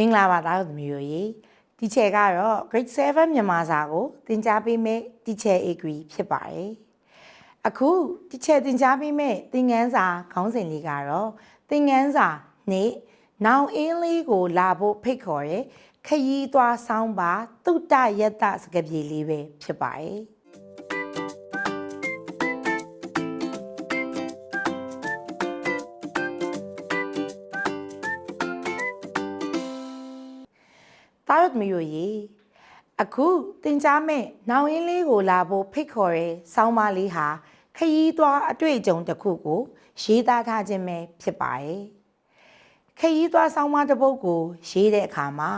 မင်္ဂလာပါသားတို့သမီးတို့ရေဒီချက်ကတော့ grade 7မြန်မာစာကိုသင်ကြားပေးမယ့်ဒီချက် agree ဖြစ်ပါတယ်အခုဒီချက်သင်ကြားပေးမယ့်သင်ခန်းစာခေါင်းစဉ်လေးကတော့သင်ခန်းစာနေ့နောင်အင်းလေးကိုလာဖို့ဖိတ်ခေါ်တဲ့ခရီးသွားဆောင်ပါ တုတ္တယတ္တစကားပြေလေးပဲဖြစ်ပါတယ် တာရတ်မီယိုရေအခုသင်ကြားမဲ့နောင်ရင်းလေးကိုလာဖို့ဖိတ်ခေါ်တဲ့ဆောင်းပါးလေးဟာခရီးသွားအတွေ့အကြုံတစ်ခုကိုရေးသားထားခြင်းပဲဖြစ်ပါတယ်ခရီးသွားဆောင်းပါးတစ်ပုဒ်ကိုရေးတဲ့အခါမှာ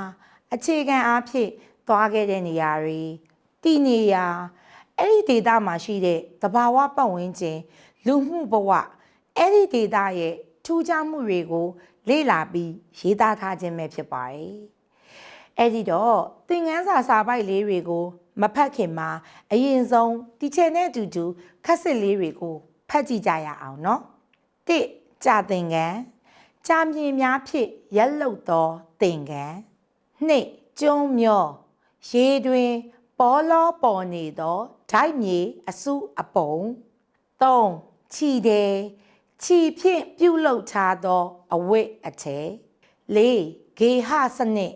အခြေခံအားဖြင့်သွားခဲ့တဲ့နေရာတွေတည်နေရာအဲ့ဒီဒေသမှာရှိတဲ့သဘာဝပတ်ဝန်းကျင်လူမှုဘဝအဲ့ဒီဒေသရဲ့ထူးခြားမှုတွေကို လေ့လာပြီးရေးသားထားခြင်းပဲဖြစ်ပါတယ်။ အဲ့ဒီတော့သင်ခန်းစာစာပိုက်လေးတွေကိုမဖတ်ခင်မှာအရင်ဆုံးတီချယ်နဲ့အတူတူခက်စစ်လေးတွေကိုဖတ်ကြည့်ကြရအောင်နော်။တစ်ကြာသင်ခန်းကြာမြင်များဖြင့်ရက်လုတ်သောသင်ခန်းနှစ်ကျုံမျောရေတွင်ပေါ်လောပေါ်နေသောဓာတ်မြေအစုအပုံသုံးခြီတယ်ခြီဖြင့်ပြုတ်လုထားသောအဝတ်အထည်လေးဂေဟစနစ်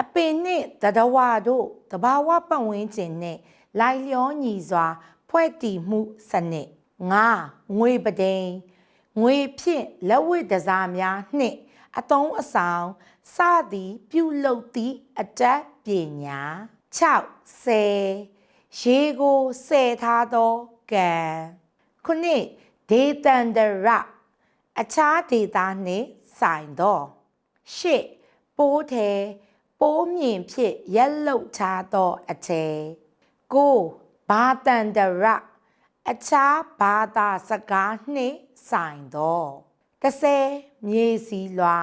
အပင်နှင့်တတဝါတို့တဘာဝပတ်ဝန်းကျင်နှင့်လိုက်လျောညီစွာ ဖွဲ့တည်မှုစနစ်ငါငွေပဒိန်ငွေဖြင့်လက်ဝတ်တစားများနှင့်အတုံးအဆောင်စသည်ပြုလုပ်သည့်အတတ်ပညာ6ဆယ်ရေကိုဆယ်ထားသောကံခုနှစ်ဒေတန္တရအခြားဒေတာနှင့်ဆိုင်သောရှစ်ပိုးထဲ ပိုးမြင်ဖြင့်ရက်လုတ်ထားသောအထဲကိုဘာတန္တရအခြားဘာသာစကားနှင့်ဆိုင်သော30မြေစီလွာ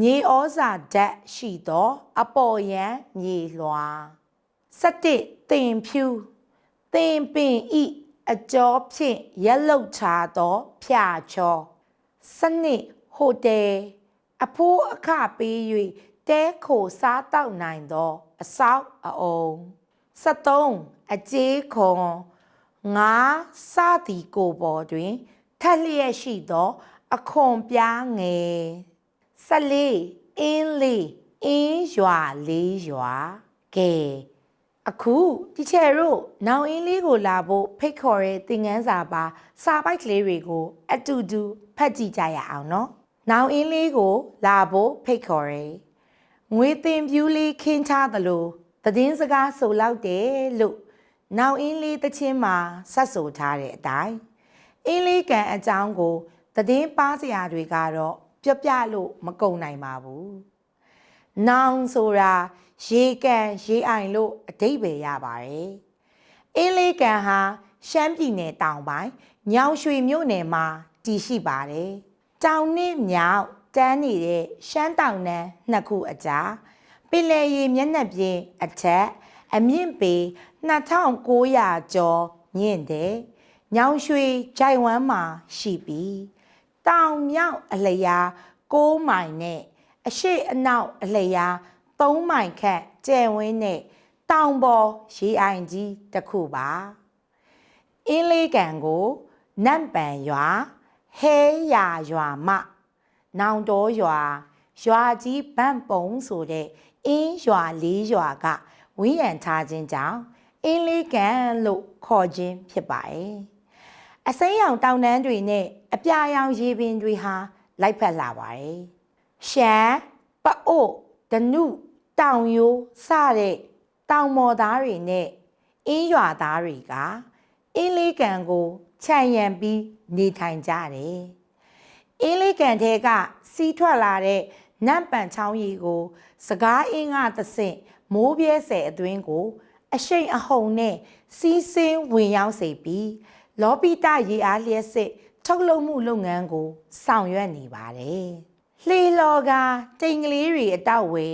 မြေဩဇာဓာတ်ရှိသော အပေါ်ယံမြေလွာ17တင်ဖြူတင်ပင်ဤအကျော်ဖြင့်ရက်လုတ်ချသောဖြာချောစနစ်ဟိုတယ်အဖိုးအခပေး၍ တဲခိုစားတောက်နိုင်သော အဆောက်အအုံ73အကျေးခွန်ငါစသည်ကိုပေါ်တွင် ထက်လျက်ရှိသော အခွန်ပြားငယ်14အင်းလေးအင်းရွာလေးရွာကဲအခုတီချယ်တို့နောင်အင်းလေးကိုလာဖို့ဖိတ်ခေါ်တဲ့သင်ခန်းစာပါစာပိုက်ကလေးတွေကို အတူတူဖတ်ကြည့်ကြရအောင်နော်နောင်အင်းလေးကိုလာဖို့ဖိတ်ခေါ်ရဲ ငွေတင်ပြူးလေးခင်းချသလိုသတင်းစကားဆိုလောက်တယ်လို့နောင်အင်းလေးတချင်းမှာဆက်ဆိုထားတဲ့အတိုင်းအင်းလေးကန်အကြောင်းကိုသတင်းပါစရာတွေကတော့ပြပြလို့မကုန်နိုင်ပါဘူး။နောင်ဆိုတာရေကန်ရေအိုင်လို့အဓိပ္ပာယ်ရပါတယ်။အင်းလေးကန်ဟာရှမ်းပြည်နယ်တောင်ပိုင်းညောင်ရွှေမြို့နယ်မှာတည်ရှိပါတယ်။တောင်နဲ့မြောက် တန်းနေတဲ့ရှမ်းတောင်နန်းနှစ်ခုအကြားပင်လယ်ရေမျက်နှာပြင်အထက်အမြင့်ပေ2900ကျော်မြင့်တဲ့ညောင်ရွှေဂျိုင်ဝမ်မှာရှိပြီးတောင်မြောက်အလျာ6မိုင်နဲ့အရှိအနောက်အလျာ3မိုင်ခန့်ကျယ်ဝန်းတဲ့တောင်ပေါ်ရေအိုင်ကြီးတစ်ခုပါအင်းလေးကန်ကိုနန့်ပန်ရွာဟဲရာရွာမ နောင်တော်ရွာရွာကြီးဗန့်ပုံဆိုတဲ့အင်းရွာလေးရွာကဝင်းရံထားခြင်းကြောင့်အင်းလေးကန်လို့ခေါ်ခြင်းဖြစ်ပါတယ်။အစိမ်းရောင်တောင်တန်းတွေနဲ့အပြာရောင်ရေပင်တွေဟာလိုက်ဖက်လာပါတယ်။ရှမ်းပအို့ဒနုတောင်ရိုးစတဲ့တောင်မော်သားတွေနဲ့အင်းရွာသားတွေကအင်းလေးကန်ကိုခြံရံပြီးနေထိုင်ကြတယ်။ အင်းလေးကန်ထဲကစီးထွက်လာတဲ့နန့်ပန်ချောင်းရီကို စကားအင်းကသဆင့်မိုးပြဲဆယ်အတွင်းကို အရှိန်အဟုန်နဲ့စီးဆင်းဝင်ရောက်စေပြီးလောပိတရေအားလျက်စစ်ထုတ်လုပ်မှုလုပ်ငန်းကိုဆောင်ရွက်နေပါတယ်။လှေလော်ကတိမ်ကလေးတွေအတောက်ဝဲ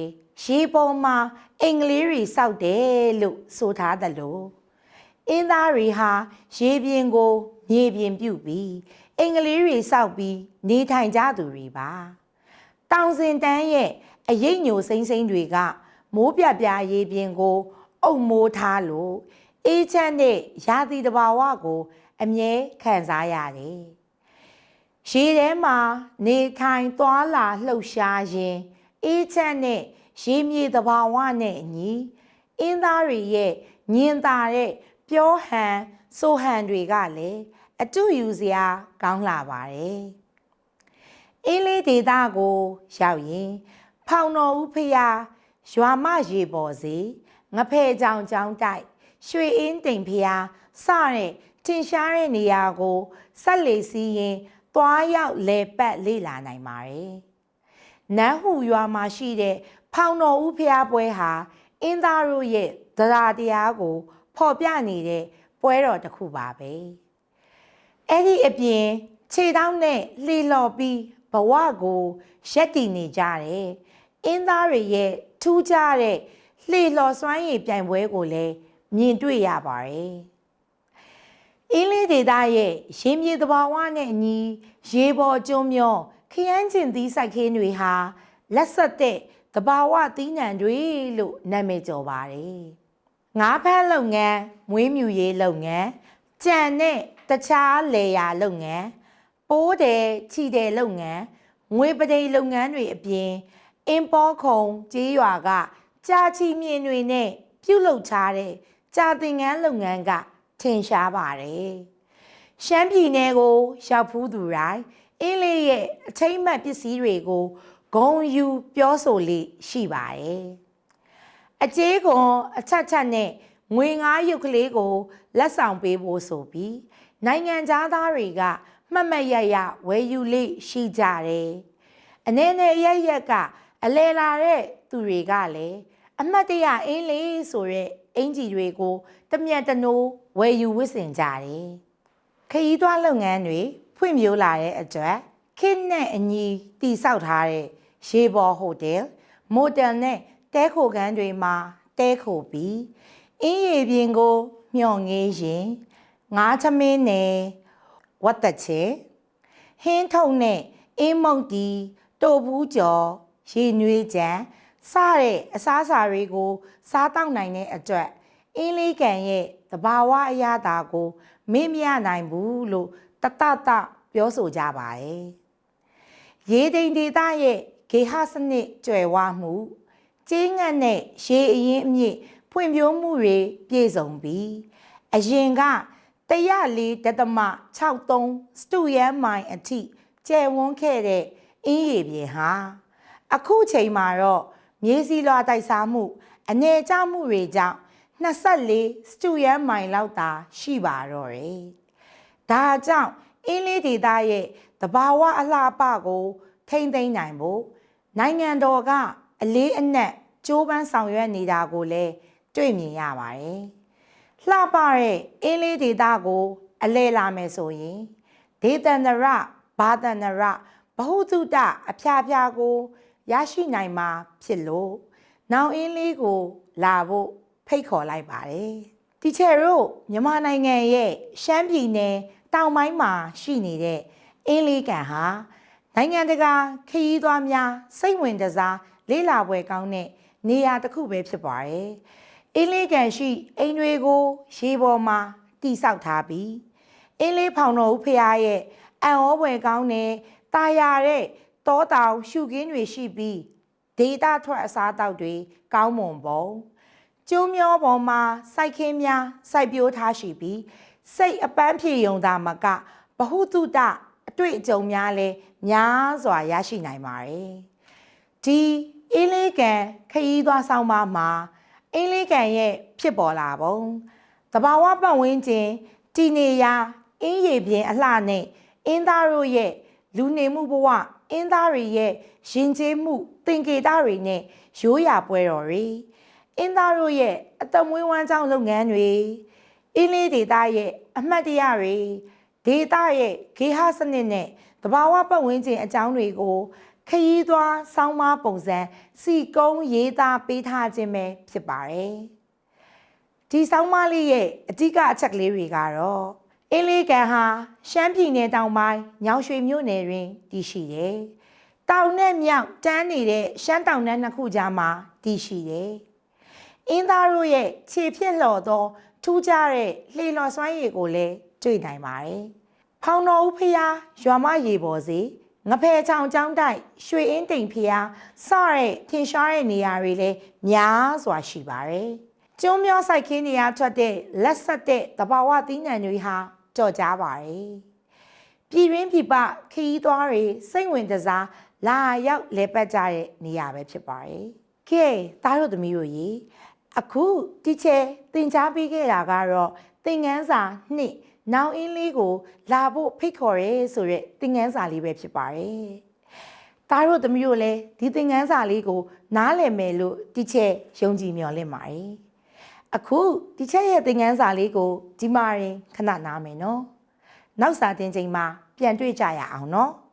ရေပေါ်မှာအင်္ဂလိပ်တွေစောက်တယ်လို့ဆိုထားသလိုအင်းသားတွေဟာရေပြင်ကိုမြေပြင်ပြုတ်ပြီး အင်္ဂလိပ်တွေစောက်ပြီးနေထိုင်ကြသူတွေပါတောင်စင်တန်းရဲ့အရိပ်ညိုစိမ့်စိမ့်တွေက မိုးပြပြရေးပြင်းကို အုပ်မိုးထားလို့အေးချမ်းတဲ့ရာသီတဘာဝကို အမြဲခံစားရတယ်။ရေထဲမှာနေထိုင်သွားလာလှုပ်ရှားခြင်းအေးချမ်းတဲ့ရေမြေတဘာဝနဲ့အညီအင်းသားတွေရဲ့ညင်သာတဲ့ပြောဟန်ဆိုဟန်တွေကလည်း အတူယူစရာကောင်းလာပါတယ်။အင်းလေးဒေတာကိုရောက်ရင် ဖောင်တော်ဦးဖရာရွာမရေပေါ်စီငဖဲကြောင်ကြောင်တိုက် ရွှေအင်းတိမ်ဖရာစတဲ့ထင်ရှားတဲ့နေရာကိုဆက်လေစီးရင်သွားရောက်လဲပတ်လေ့လာနိုင်ပါတယ်။နန်းဟူရွာမှာရှိတဲ့ဖောင်တော်ဦးဖရာပွဲဟာအင်းသားတို့ရဲ့တရားတရားကို ဖော်ပြနေတဲ့ပွဲတော်တစ်ခုပါပဲ။ အဲ့ဒီအပြင်ခြေတောင်းနဲ့လှေလော်ပြီးဘဝကိုရက်တည်နေကြတယ်။အင်းသားတွေရဲ့ထူးခြားတဲ့လှေလော်စွမ်းရည်ပြိုင်ပွဲကိုလည်းမြင်တွေ့ရပါတယ်။အင်းလေးဒေသရဲ့ရင်းမြေသဘာဝနဲ့အညီရေပေါ်ကျုံမျောခရမ်းကျင်သီးစိုက်ခင်းတွေဟာလက်ဆက်တဲ့သဘာဝသီးနှံတွေလို့နာမည်ကျော်ပါတယ်။ငါးဖမ်းလုပ်ငန်းမွေးမြူရေးလုပ်ငန်းကြံတဲ့ တခြားလေယာလုပ်ငန်းပိုးတယ်ချီတယ်လုပ်ငန်းငွေပဒိန်လုပ်ငန်းတွေအပြင်အင်ပေါ်ခုံကြေးရွာကကြာချီမြင်တွေနဲ့ပြုတ်လုထားတဲ့ကြာသင်ငန်းလုပ်ငန်းကထင်ရှားပါတယ်။ရှမ်းပြည်နယ်ကိုရောက်ဖူးသူတိုင်းအင်းလေးရဲ့အထိမ့်မှတ်ပစ္စည်းတွေကိုဂုံယူပြောဆိုလေးရှိပါတယ်။အကျေးကွန်အချက်ချက်နဲ့ငွေငါးရုပ်ကလေးကိုလက်ဆောင်ပေးဖို့ဆိုပြီး နိုင်ငံသားတွေကမှတ်မှတ်ရရဝယ်ယူလေးရှိကြတယ်။အနေနဲ့ရရက်ကအလဲလာတဲ့သူတွေကလည်းအမှတ်တရအင်းလေးဆိုတဲ့အင်ဂျီတွေကိုတမျက်တနိုးဝယ်ယူဝစ်စင်ကြတယ်။ခရီးသွားလုပ်ငန်းတွေဖွံ့ဖြိုးလာတဲ့အတွက်ခေတ်နဲ့အညီတည်ဆောက်ထားတဲ့ရေပေါ်ဟိုတယ်မိုတယ်နဲ့တဲခိုခန်းတွေမှာတဲခိုပြီးအင်းရီပြင်ကိုမျှော်ငေးရင် ငါးချမင်းနဲ့ဝတ်တက်ချေဟင်းထုံနဲ့အင်းမုတ်တီတိုဘူးကျော်ရေနွေးကြံစတဲ့အစားအစာတွေကို စားတောက်နိုင်တဲ့အတွက်အင်းလေးကန်ရဲ့တဘာဝအရာတာကိုမေ့မရနိုင်ဘူးလို့တတတပြောဆိုကြပါတယ်။ရေတိမ်ဒေသရဲ့ဂေဟစနစ်ကျွယ်ဝမှုကျင်းငတ်နဲ့ရေအရင်အမြင့်ဖွံ့ဖြိုးမှုတွေပြည့်စုံပြီးအရင်က 104ဒသမ63စတူယန်မိုင်အထိကျယ်ဝန်းခဲ့တဲ့အင်းရေပြင်ဟာအခုချိန်မှာတော့မြေစီလွာတိုက်စားမှုအနေကျမှုတွေကြောင့်24စတူယန်မိုင်လောက်သာရှိပါတော့တယ်။ဒါကြောင့်အင်းလေးဒေသရဲ့တဘာဝအလှပကို ထိမ့်သိမ်းနိုင်ဖို့နိုင်ငံတော်ကအလေးအနက်ကြိုးပမ်းဆောင်ရွက်နေတာကိုလည်းတွေ့မြင်ရပါတယ်။ လှပတဲ့အင်းလေးဒေသကို အလဲလာမယ်ဆိုရင်ဒေသန္တရဘာသန္တရဘဟုတုတအဖျားဖျားကိုရရှိနိုင်မှာဖြစ်လို့နောင်အင်းလေးကို လာဖို့ဖိတ်ခေါ်လိုက်ပါတယ်။တီချယ်တို့မြန်မာနိုင်ငံရဲ့ရှမ်းပြည်နယ်တောင်ပိုင်းမှာရှိနေတဲ့အင်းလေးကန်ဟာနိုင်ငံတကာခရီးသွားများစိတ်ဝင်တစား လေးလာပွဲကောင်းတဲ့နေရာတစ်ခုပဲဖြစ်ပါတယ်။ အင်းလေးကန်ရှိအိမ်တွေကိုရေပေါ်မှာတိဆောက်ထားပြီးအင်းလေးဖောင်တော်ဦးဖရားရဲ့အံ့ဩဖွယ်ကောင်းတဲ့တာယာတဲ့တောတောင်ရှုခင်းတွေရှိပြီးဒေတာထွက်အစားအသောက်တွေကောင်းမွန်ပုံကျုံမျောပေါ်မှာစိုက်ခင်းများစိုက်ပျိုးထားရှိပြီးစိတ်အပန်းဖြေယုံတာမကဘဟုတုတအတွေ့အကြုံများလဲများစွာရရှိနိုင်ပါတယ်ဒီအင်းလေးကန်ခရီးသွားဆောင်ပါမှာ အင်းလေးကန်ရဲ့ဖြစ်ပေါ်လာပုံတဘာဝပတ်ဝန်းကျင်တည်နေရာအင်းရည်ပြင်းအလှနဲ့အင်းသားတို့ရဲ့လူနေမှုဘဝအင်းသားတွေရဲ့ရင်ကျေးမှုသင်္ကေတတွေနဲ့ရိုးရာပွဲတော်တွေအင်းသားတို့ရဲ့အသက်မွေးဝမ်းကြောင်းလုပ်ငန်းတွေအင်းလေးဒေတာရဲ့အမှတ်တရတွေဒေတာရဲ့ဂေဟစနစ်နဲ့တဘာဝပတ်ဝန်းကျင်အကြောင်းတွေကို ခရီးသွားစောင်းမပုံစံစီကုံးရေးသားပေးထားခြင်းပဲဖြစ်ပါတယ်ဒီစောင်းမလေးရဲ့အဓိကအချက်ကလေးတွေကတော့အင်းလေးကန်ဟာရှမ်းပြည်နယ်တောင်ပိုင်းညောင်ရွှေမြို့နယ်တွင်တည်ရှိတယ်။တတောင်နဲ့မြောက်တန်းနေတဲ့ရှမ်းတောင်တန်းနှစ်ခုကြားမှာတည်ရှိတယ်။အင်းသားတို့ရဲ့ခြေဖြစ်လှော်သောထူးခြားတဲ့လှေလော်စွမ်းရည်ကိုလည်းတွေ့နိုင်ပါတယ်။ဖောင်တော်ဦးဖျားရွာမရေပေါ်စီ ငဖယ်ချောင်ကျောင်းတိုက်ရွှေအင်းတိမ်ဖျားစတဲ့ထင်ရှားတဲ့နေရာတွေလည်းများစွာရှိပါတယ်။ကျွန်းမျောဆိုင်ခင်းနေရာထွက်တဲ့လက်ဆက်တဲ့တဘာဝသီးနှံတွေဟာကြော်ကြားပါတယ်။ပြည်ရင်းပြည်ပခရီးသွားတွေစိတ်ဝင်တစားလာရောက်လဲပတ်ကြတဲ့နေရာပဲဖြစ်ပါတယ်။ကဲသားတို့သမီးတို့ရေအခုတီချယ်သင်ကြားပေးခဲ့တာကတော့သင်ငန်းစာနှစ် နောင်အင်းလေးကိုလာဖို့ဖိတ်ခေါ်ရဲဆိုတဲ့သင်ငန်းစာလေးပဲဖြစ်ပါတယ်။သားတို့သမီးတို့လည်းဒီသင်ငန်းစာလေးကိုနားလည်မယ်လို့တီချယ်ယုံကြည်မျှော်လင့်ပါတယ်။အခုတီချယ်ရဲ့သင်ငန်းစာလေးကိုဒီမှာရင်ခဏနားမယ်နော်။နောက်စာတင်ချိန်မှာပြန်တွေ့ကြရအောင်နော်။